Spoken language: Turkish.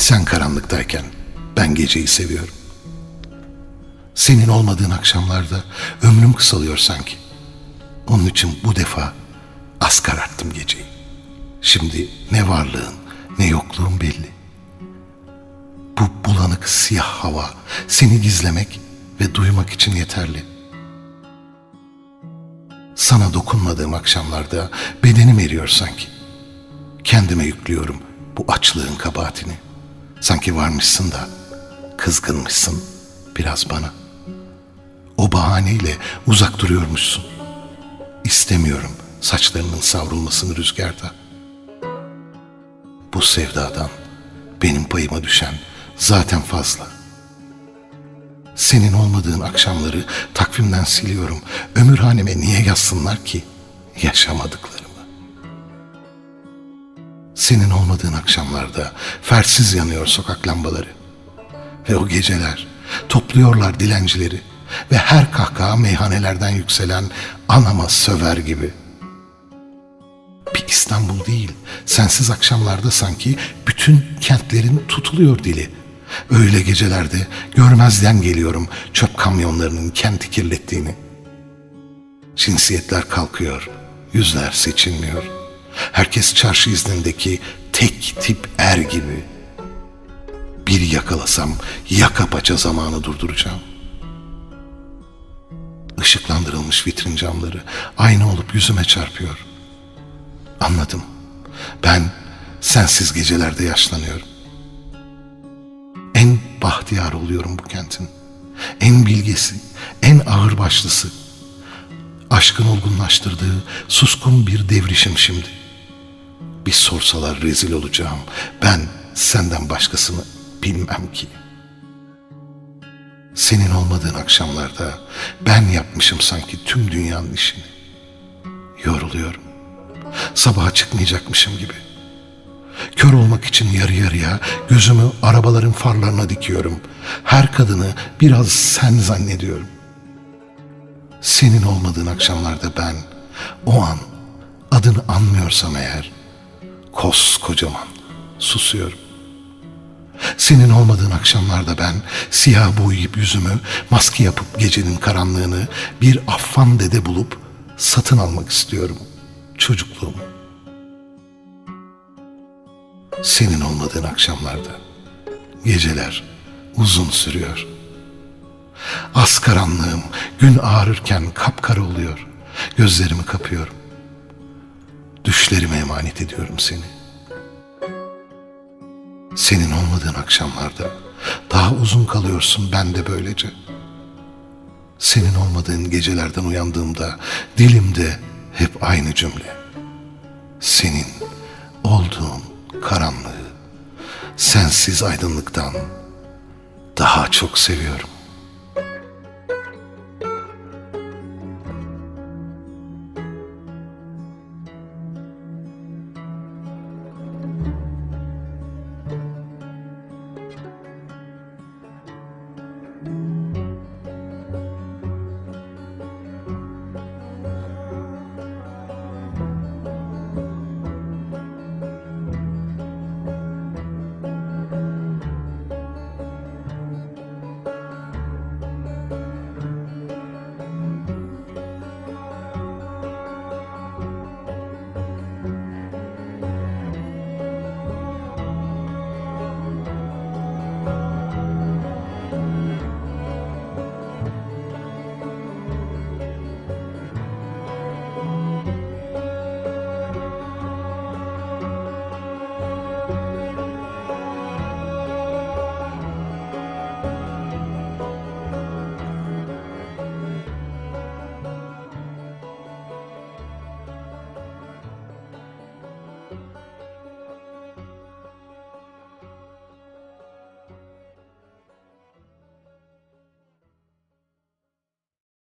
Sen karanlıktayken ben geceyi seviyorum. Senin olmadığın akşamlarda ömrüm kısalıyor sanki. Onun için bu defa az kararttım geceyi. Şimdi ne varlığın ne yokluğun belli. Bu bulanık siyah hava seni gizlemek ve duymak için yeterli. Sana dokunmadığım akşamlarda bedenim eriyor sanki. Kendime yüklüyorum bu açlığın kabahatini. Sanki varmışsın da kızgınmışsın biraz bana. O bahaneyle uzak duruyormuşsun. İstemiyorum saçlarının savrulmasını rüzgarda. Bu sevdadan benim payıma düşen zaten fazla. Senin olmadığın akşamları takvimden siliyorum. Ömürhaneme niye yazsınlar ki yaşamadıklarımı? Senin olmadığın akşamlarda fersiz yanıyor sokak lambaları. Ve o geceler topluyorlar dilencileri ve her kahkaha meyhanelerden yükselen anama söver gibi. Bir İstanbul değil, sensiz akşamlarda sanki bütün kentlerin tutuluyor dili. Öyle gecelerde görmezden geliyorum çöp kamyonlarının kenti kirlettiğini. Cinsiyetler kalkıyor, yüzler seçilmiyor. Herkes çarşı iznindeki tek tip er gibi. Bir yakalasam yaka paça zamanı durduracağım. Işıklandırılmış vitrin camları aynı olup yüzüme çarpıyor. Anladım. Ben sensiz gecelerde yaşlanıyorum. En bahtiyar oluyorum bu kentin. En bilgesi, en ağırbaşlısı. Aşkın olgunlaştırdığı suskun bir devrişim şimdi. Bir sorsalar rezil olacağım. Ben senden başkasını bilmem ki. Senin olmadığın akşamlarda ben yapmışım sanki tüm dünyanın işini. Yoruluyorum. Sabaha çıkmayacakmışım gibi. Kör olmak için yarı yarıya gözümü arabaların farlarına dikiyorum. Her kadını biraz sen zannediyorum. Senin olmadığın akşamlarda ben o an adını anmıyorsam eğer koskocaman susuyorum. Senin olmadığın akşamlarda ben siyah boyayıp yüzümü, maske yapıp gecenin karanlığını bir affan dede bulup satın almak istiyorum çocukluğumu. Senin olmadığın akşamlarda geceler uzun sürüyor. Az karanlığım gün ağrırken kapkara oluyor. Gözlerimi kapıyorum. Düşlerime emanet ediyorum seni. Senin olmadığın akşamlarda daha uzun kalıyorsun ben de böylece. Senin olmadığın gecelerden uyandığımda dilimde hep aynı cümle. Senin olduğun karanlığı sensiz aydınlıktan daha çok seviyorum.